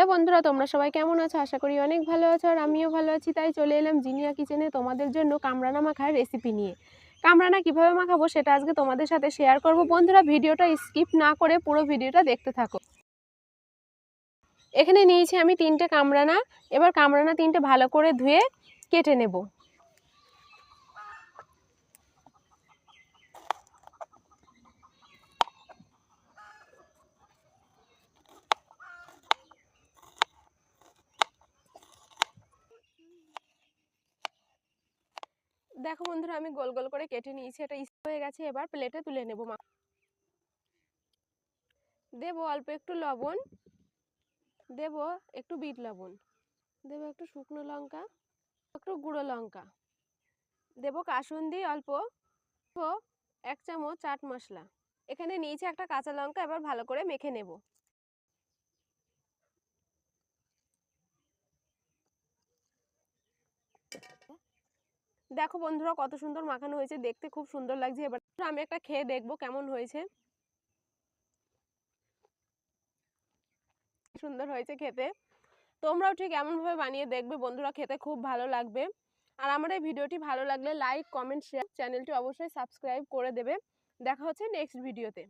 Hello বন্ধুরা, তোমরা সবাই কেমন আছো? আশা করি অনেক ভালো আছো আর আমিও ভালো আছি। তাই চলে এলাম জিনিয়া কিচেনে তোমাদের জন্য কামরানা মাখার রেসিপি নিয়ে। কামরানা কীভাবে মাখাবো সেটা আজকে তোমাদের সাথে শেয়ার করব। বন্ধুরা, ভিডিওটা স্কিপ না করে পুরো ভিডিওটা দেখতে থাকো। এখানে নিয়েছি আমি তিনটে কামরানা। এবার কামরানা তিনটে ভালো করে ধুয়ে কেটে নেব। দেখো বন্ধুরা, আমি গোল গোল করে কেটে নিয়েছি, এটা ইস্ত হয়ে গেছে, এবার প্লেটে তুলে নেব মা। দেব অল্প একটু লবণ, দেব একটু বিট লবণ, দেব একটু শুকনো লঙ্কা, একটু গুঁড়ো লঙ্কা, দেব কাসুন্দি অল্প এক চামচ চাট মশলা। এখানে নিয়েছি একটা কাঁচা লঙ্কা, এবার ভালো করে মেখে নেব। দেখো বন্ধুরা কত সুন্দর মাখানো হয়েছে, দেখতে খুব সুন্দর লাগছে। এবার আমি একটা খেয়ে দেখব কেমন হয়েছে। সুন্দর হয়েছে খেতে। তোমরাও ঠিক এমনভাবে বানিয়ে দেখবে, বন্ধুরা খেতে খুব ভালো লাগবে। আর আমার এই ভিডিওটি ভালো লাগলে লাইক, কমেন্ট শেয়ার চ্যানেলটি অবশ্যই সাবস্ক্রাইব করে দেবে। দেখা হচ্ছে নেক্সট ভিডিওতে